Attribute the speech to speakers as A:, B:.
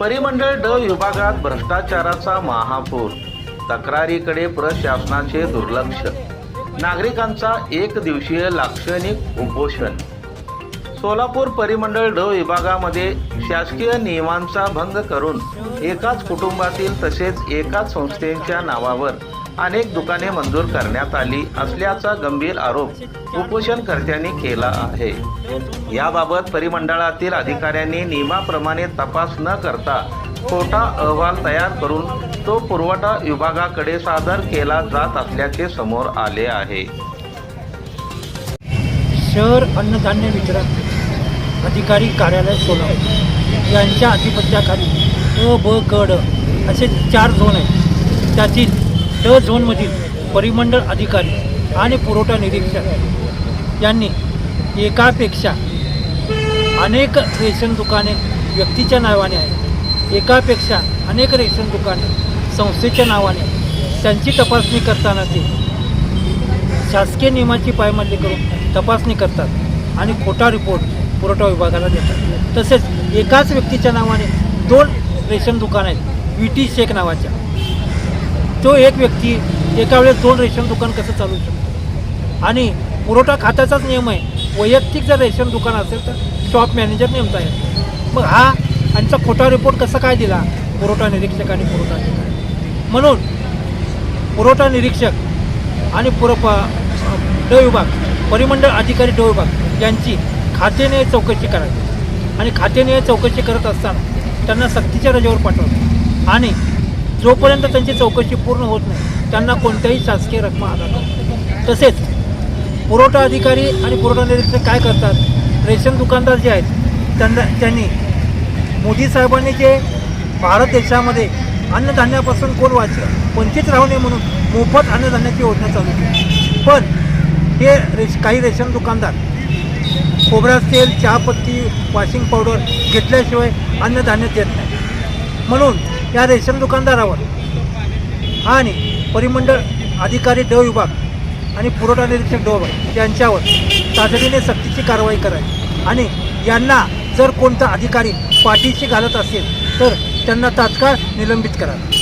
A: परिमंडळ ड विभागात भ्रष्टाचाराचा महापूर. तक्रारीकडे प्रशासनाचे दुर्लक्ष. नागरिकांचा एक दिवसीय लाक्षणिक उपोषण. सोलापूर परिमंडळ ड विभागामध्ये शासकीय नियमांचा भंग करून एकाच कुटुंबातील तसेच एकाच संस्थेच्या नावावर अनेक दुकाने मंजूर करण्यात आली असल्याचा गंभीर आरोप उपोषणकर्त्यांनी केला आहे. याबाबत परिमंडळातील अधिकाऱ्यांनी नियमाप्रमाणे तपास न करता खोटा अहवाल तयार करून तो पुरवठा विभागाकडे सादर केला जात असल्याचे समोर आले आहे.
B: शहर अन्नधान्य वितरण अधिकारी कार्यालय सोलापूर. यांच्या अधिपत्याखाली अ ब गड असे चार झोन आहेत. त्यातील ड झोनमधील परिमंडळ अधिकारी आणि पुरवठा निरीक्षक यांनी एकापेक्षा अनेक रेशन दुकाने व्यक्तीच्या नावाने आहेत. एकापेक्षा अनेक रेशन दुकाने संस्थेच्या नावाने. त्यांची तपासणी करताना ते शासकीय नियमाची पायमल्ली करून तपासणी करतात आणि खोटा रिपोर्ट पुरवठा विभागाला देतात. तसेच एकाच व्यक्तीच्या नावाने दोन रेशन दुकान आहेत. व्ही टी शेख नावाच्या. तो एक व्यक्ती एका वेळेस दोन रेशन दुकान कसं चालू शकतो? आणि पुरवठा खात्याचाच नियम आहे. वैयक्तिक जर रेशन दुकान असेल तर शॉप मॅनेजर नेमता येतो मग हा यांचा खोटा रिपोर्ट कसा काय दिला? पुरवठा निरीक्षक आणि पुरवठा म्हणून पुरवठा निरीक्षक आणि पुर ड विभाग परिमंडळ अधिकारी ड विभाग यांची खातेने चौकशी करावी. आणि खातेने चौकशी करत असताना त्यांना सक्तीच्या रजेवर पाठवतो आणि जोपर्यंत त्यांची चौकशी पूर्ण होत नाही त्यांना कोणत्याही शासकीय रक्कम आधार तसेच पुरवठा अधिकारी आणि पुरवठा निरीक्षक काय करतात? रेशन दुकानदार जे आहेत त्यांना त्यांनी मोदी साहेबांनी जे भारत देशामध्ये अन्नधान्यापासून कोण वाचलं? वंचित राहू नये म्हणून मोफत अन्नधान्याची योजना चालू केली. पण हे रेश काही रेशन दुकानदार खोबऱ्याचं तेल चहापत्ती वॉशिंग पावडर घेतल्याशिवाय अन्नधान्य देत नाही म्हणून या रेशन दुकानदारावर. आणि परिमंडळ अधिकारी ड विभाग आणि पुरवठा निरीक्षक ड विभाग यांच्यावर तातडीने सक्तीची कारवाई करावी. आणि यांना जर कोणता अधिकारी पाठीशी घालत असेल तर त्यांना तात्काळ निलंबित करावे.